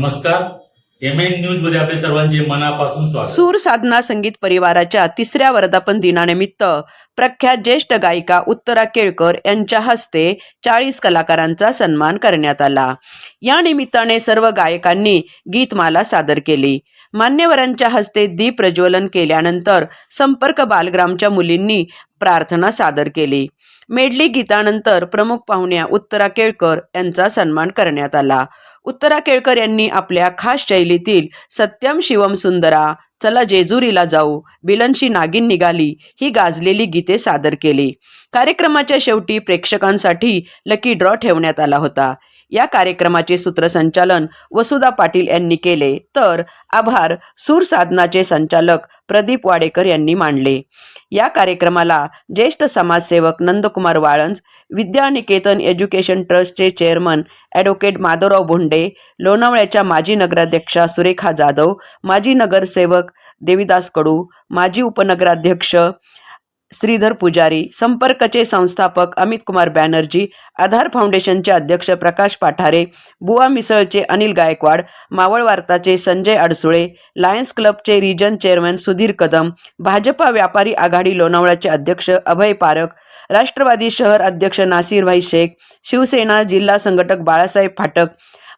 नमस्कार. M N न्यूजमध्ये आपले सर्वांचे मनापासून स्वागत. सूर साधना संगीत परिवाराच्या तिसऱ्या वर्धापन दिनानिमित्त प्रख्यात ज्येष्ठ गायिका उत्तरा केळकर यांच्या हस्ते चाळीस कलाकारांचा सन्मान करण्यात आला. या निमित्ताने सर्व गायकांनी गीतमाला सादर केली. मान्यवरांच्या हस्ते दीप प्रज्वलन केल्यानंतर संपर्क बालग्रामच्या मुलींनी प्रार्थना सादर केली. मेडली गीतानंतर प्रमुख पाहुण्या उत्तरा केळकर यांचा सन्मान करण्यात आला. उत्तरा केळकर यांनी आपल्या खास शैलीतील सत्यम शिवम सुंदरा चला जेजुरीला जाऊ बिलनशी नागिन निघाली ही गाजलेली गीते सादर केली. कार्यक्रमाच्या शेवटी प्रेक्षकांसाठी लकी ड्रॉ ठेवण्यात आला होता. या कार्यक्रमाचे सूत्रसंचालन वसुधा पाटील यांनी केले. तर आभार सूर साधनाचे संचालक प्रदीप वाडेकर यांनी मांडले. या कार्यक्रमाला ज्येष्ठ समाजसेवक नंदकुमार वाळंज विद्यानिकेतन एज्युकेशन ट्रस्टचे चेअरमन ॲडव्होकेट माधवराव भोंडे लोणावळ्याच्या माजी नगराध्यक्षा सुरेखा जाधव माजी नगरसेवक देविदास कडू माजी उपनगराध्यक्ष श्रीधर पुजारी संपर्कचे संस्थापक अमित कुमार बॅनर्जी आधार फाउंडेशनचे अध्यक्ष प्रकाश पाठारे बुवा मिसळचे अनिल गायकवाड मावळ वार्ताचे संजय अडसुळे लायन्स क्लबचे रिजन चेअरमन सुधीर कदम भाजपा व्यापारी आघाडी लोणावळ्याचे अध्यक्ष अभय पारख राष्ट्रवादी शहर अध्यक्ष नासीरभाई शेख शिवसेना जिल्हा संघटक बाळासाहेब फाटक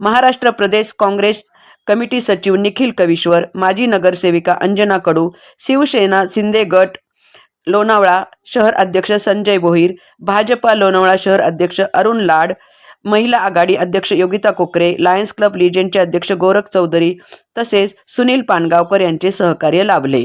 महाराष्ट्र प्रदेश काँग्रेस कमिटी सचिव निखिल कविश्वर माजी नगरसेविका अंजना कडू शिवसेना शिंदे गट लोणावळा शहर अध्यक्ष संजय भोईर भाजपा लोणावळा शहर अध्यक्ष अरुण लाड महिला आघाडी अध्यक्ष योगिता कोकरे लायन्स क्लब लिजेंडचे अध्यक्ष गोरख चौधरी तसेच सुनील पानगावकर यांचे सहकार्य लाभले.